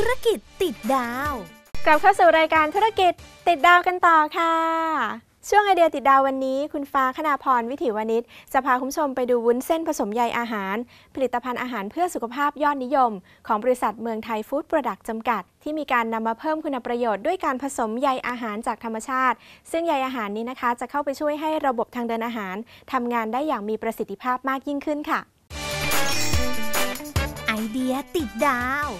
ธุรกิจติดดาว กลับเข้าสู่รายการธุรกิจติดดาวกันต่อค่ะ ช่วงไอเดียติดดาววันนี้ คุณฟ้าคณาพรวิถีวณิชจะพาคุณผู้ชมไปดูวุ้นเส้นผสมใยอาหาร ผลิตภัณฑ์อาหารเพื่อสุขภาพยอดนิยม ของบริษัทเมืองไทยฟู้ดโปรดักต์จำกัด ที่มีการนำมาเพิ่มคุณประโยชน์ด้วยการผสมใยอาหารจากธรรมชาติ ซึ่งใยอาหารนี้นะคะจะเข้าไปช่วยให้ระบบทางเดินอาหารทำงานได้อย่างมีประสิทธิภาพมากยิ่งขึ้นค่ะ ไอเดียติดดาว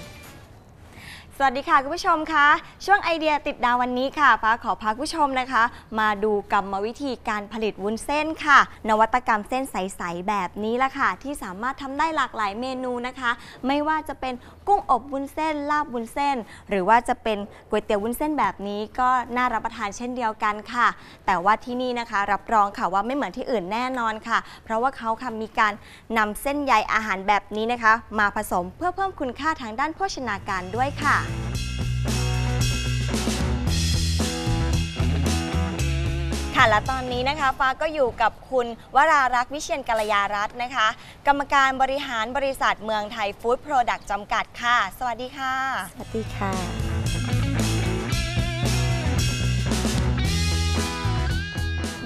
สวัสดีค่ะคุณผู้ชมคะช่วงไอเดียติดดาววันนี้ค่ะฟ้าขอพาคุณผู้ชมนะคะ มาดูกรรมวิธีการผลิตวุ้นเส้นค่ะ นวัตกรรมเส้นใสๆแบบนี้ละค่ะ ที่สามารถทำได้หลากหลายเมนูนะคะ ไม่ว่าจะเป็นกุ้งอบวุ้นเส้น ลาบวุ้นเส้น หรือว่าจะเป็นก๋วยเตี๋ยววุ้นเส้นแบบนี้ก็น่ารับประทานเช่นเดียวกันค่ะ แต่ว่าที่นี่นะคะ รับรองค่ะว่าไม่เหมือนที่อื่นแน่นอนค่ะ เพราะว่าเขาค่ะมีการนำเส้นใยอาหารแบบนี้นะคะ มาผสมเพื่อเพิ่มคุณค่าทางด้านโภชนาการด้วยค่ะค่ะและตอนนี้นะคะฟ้าก็อยู่กับคุณวรารักษ์วิเชียนกัลยารัตน์นะคะ กรรมการบริหารบริษัทเมืองไทยฟู้ดโปรดักต์จำกัดค่ะ สวัสดีค่ะ สวัสดีค่ะ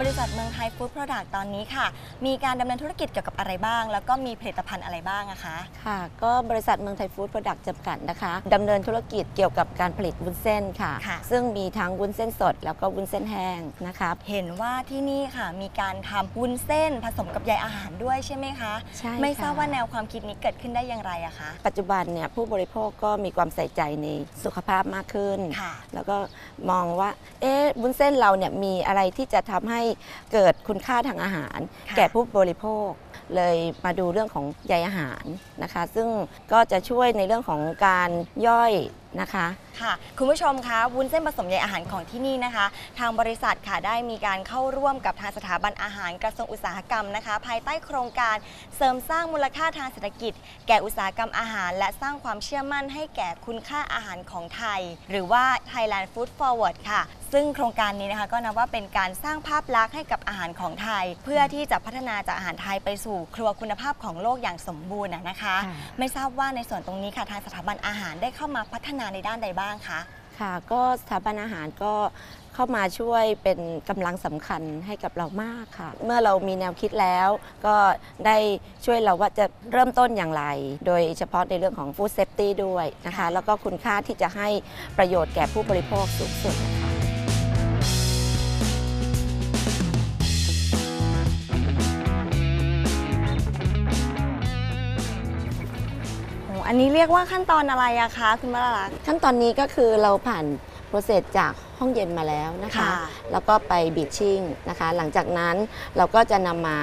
บริษัทเมืองไทยฟู้ดโปรดักต์ตอนนี้ค่ะ มีการดำเนินธุรกิจเกี่ยวกับอะไรบ้าง แล้วก็มีผลิตภัณฑ์อะไรบ้างอะคะ ค่ะ ก็บริษัทเมืองไทยฟู้ดโปรดักต์จำกัดนะคะดำเนินธุรกิจเกี่ยวกับการผลิตวุ้นเส้นค่ะ ค่ะ ซึ่งมีทั้งวุ้นเส้นสด แล้วก็วุ้นเส้นแห้งนะคะเห็นว่าที่นี่ค่ะ มีการทำวุ้นเส้นผสมกับใยอาหารด้วยใช่ไหมคะ ใช่ไม่ค่ะทราบว่าแนวความคิดนี้เกิดขึ้นได้อย่างไรอะคะ ปัจจุบันเนี่ยผู้บริโภคก็มีความใส่ใจในสุขภาพมากขึ้น ค่ะ แล้วก็มองว่า เอ๊ะวุ้นเส้นเราเนี่ยมีอะไรที่จะทำให้เกิดคุณค่าทางอาหารค่ะแก่ผู้บริโภค เลยมาดูเรื่องของใยอาหารนะคะ ซึ่งก็จะช่วยในเรื่องของการย่อย นะคะ ค่ะคุณผู้ชมคะวุ้นเส้นผสมใยอาหารของที่นี่นะคะ ทางบริษัทค่ะได้มีการเข้าร่วมกับทางสถาบันอาหารกระทรวงอุตสาหกรรมนะคะ ภายใต้โครงการเสริมสร้างมูลค่าทางเศรษฐกิจ แก่อุตสาหกรรมอาหาร และสร้างความเชื่อมั่นให้แก่คุณค่าอาหารของไทย หรือว่า Thailand Food Forward ค่ะ ซึ่งโครงการนี้นะคะก็นับว่าเป็นการสร้างภาพลักษณ์ให้กับอาหารของไทย เพื่อที่จะพัฒนาจากอาหารไทยไปสู่ครัวคุณภาพของโลกอย่างสมบูรณ์นะนะคะค่ะไม่ทราบว่าในส่วนตรงนี้ค่ะทางสถาบันอาหารได้เข้ามาพัฒนาในด้านใดบ้างคะค่ะก็สถาบันอาหารก็เข้ามาช่วยเป็นกำลังสำคัญให้กับเรามากค่ะ เมื่อเรามีแนวคิดแล้ว ก็ได้ช่วยเราว่าจะเริ่มต้นอย่างไร โดยเฉพาะในเรื่องของ Food Safety ด้วยนะคะ แล้วก็คุณค่าที่จะให้ประโยชน์แก่ผู้บริโภคสูงสุดนะคะ อ้อันนี้เรียกว่าขั้นตอนอะไรอะคะคุณวรารักษ์ขั้นตอนนี้ก็คือเราผ่านโปรเซสจากห้องเย็นมาแล้วนะคะ ค่ะแล้วก็ไปบีชชิ่งนะคะ หลังจากนั้นเราก็จะนำมา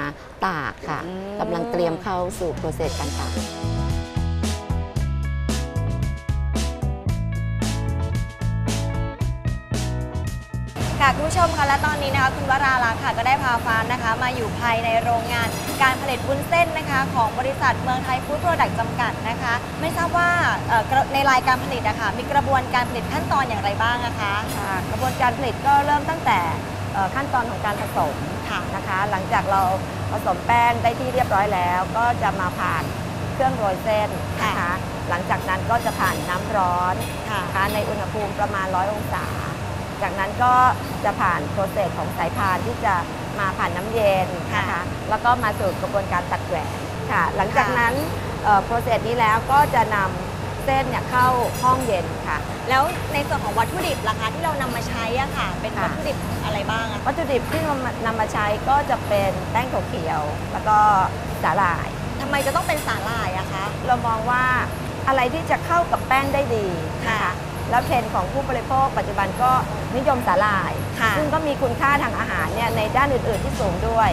ตากค่ะอืม กำลังเตรียมเข้าสู่โปรเซสการตาก ค่ะคุณผู้ชมคะและตอนนี้นะคะคุณวรารักษ์ค่ะก็ได้พาฟานนะคะ มาอยู่ภายในโรงงานการผลิตวุ้นเส้นนะคะ ของบริษัทเมืองไทยฟู้ดโปรดักต์จำกัดนะคะ ไม่ทราบว่าเอ่อกระในรายการผลิตอะคะมีกระบวนการผลิตขั้นตอนอย่างไรบ้างอะคะค่ะกระบวนการผลิตก็เริ่มตั้งแต่เอ่อขั้นตอนของการผสมค่ะ นะคะ หลังจากเราผสมแป้งได้ที่เรียบร้อยแล้ว ก็จะมาผ่านเครื่องโรยเส้นนะคะค่ะหลังจากนั้นก็จะผ่านน้ำร้อนค่ะ นะคะในอุณหภูมิประมาณ 100 องศา จากนั้นก็จะผ่านโปรเซสของสายพานที่จะมาผ่านน้ำเย็นนะคะแล้วก็มาสู่กระบวนการตัดแหวนค่ะ หลังจากนั้นโปรเซสนี้แล้วก็จะนำเส้นเนี่ยเข้าห้องเย็นค่ะ แล้วในส่วนของวัตถุดิบล่ะคะที่เรานำมาใช้อะค่ะ เป็นค่ะวัตถุดิบอะไรบ้างอะวัตถุดิบที่นำมานำมาใช้ก็จะเป็นแป้งถั่วเขียว แล้วก็สาหร่าย ทำไมจะต้องเป็นสาหร่ายอะคะ เรามองว่าอะไรที่จะเข้ากับแป้งได้ดีนะค่ะคะ แล้วเทรนด์ของผู้บริโภคปัจจุบันก็นิยมสาหร่ายค่ะซึ่งก็มีคุณค่าทางอาหารเนี่ยในด้านอื่น ๆ ที่สูงด้วย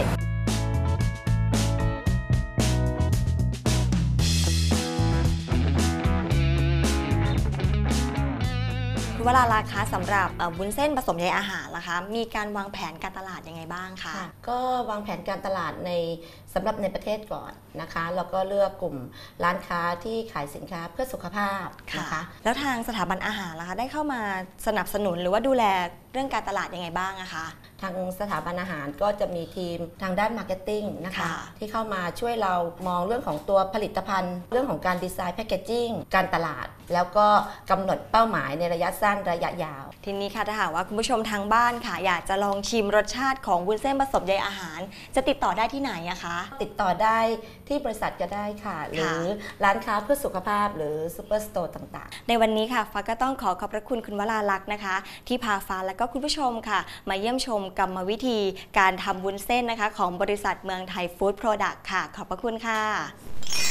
วรารักษ์คะสำหรับเอ่อวุ้นเส้นผสมใยอาหารล่ะคะ มีการวางแผนการตลาดยังไงบ้างคะก็วางแผนการตลาดในสำหรับในประเทศก่อนนะคะแล้วก็เลือกกลุ่มร้านค้าที่ขายสินค้าเพื่อสุขภาพนะคะ แล้วทางสถาบันอาหารล่ะคะได้เข้ามาสนับสนุนหรือว่าดูแลเรื่องการตลาดยังไงบ้างอะคะ ทางสถาบันอาหารก็จะมีทีมทางด้านมาร์เก็ตติ้งนะคะ ค่ะ ที่เข้ามาช่วยเรามองเรื่องของตัวผลิตภัณฑ์ เรื่องของการดีไซน์แพคเกจจิ้งการตลาด แล้วก็กำหนดเป้าหมายในระยะสั้นระยะยาว ทีนี้ค่ะถ้าหากว่าคุณผู้ชมทางบ้านค่ะ อยากจะลองชิมรสชาติของวุ้นเส้นผสมใยอาหาร จะติดต่อได้ที่ไหนอะคะ ติดต่อได้ที่บริษัทก็ได้ค่ะ หรือร้านค้าเพื่อสุขภาพหรือซูเปอร์สโตร์ต่างๆ ในวันนี้ค่ะฟ้าก็ต้องขอขอบพระคุณคุณวราลักษณ์นะคะ ที่พาฟ้าและก็คุณผู้ชมค่ะ มาเยี่ยมชมกรรมวิธีการทำวุ้นเส้นนะคะ ของบริษัทเมืองไทยฟู้ดโปรดักต์ค่ะ ขอบพระคุณค่ะ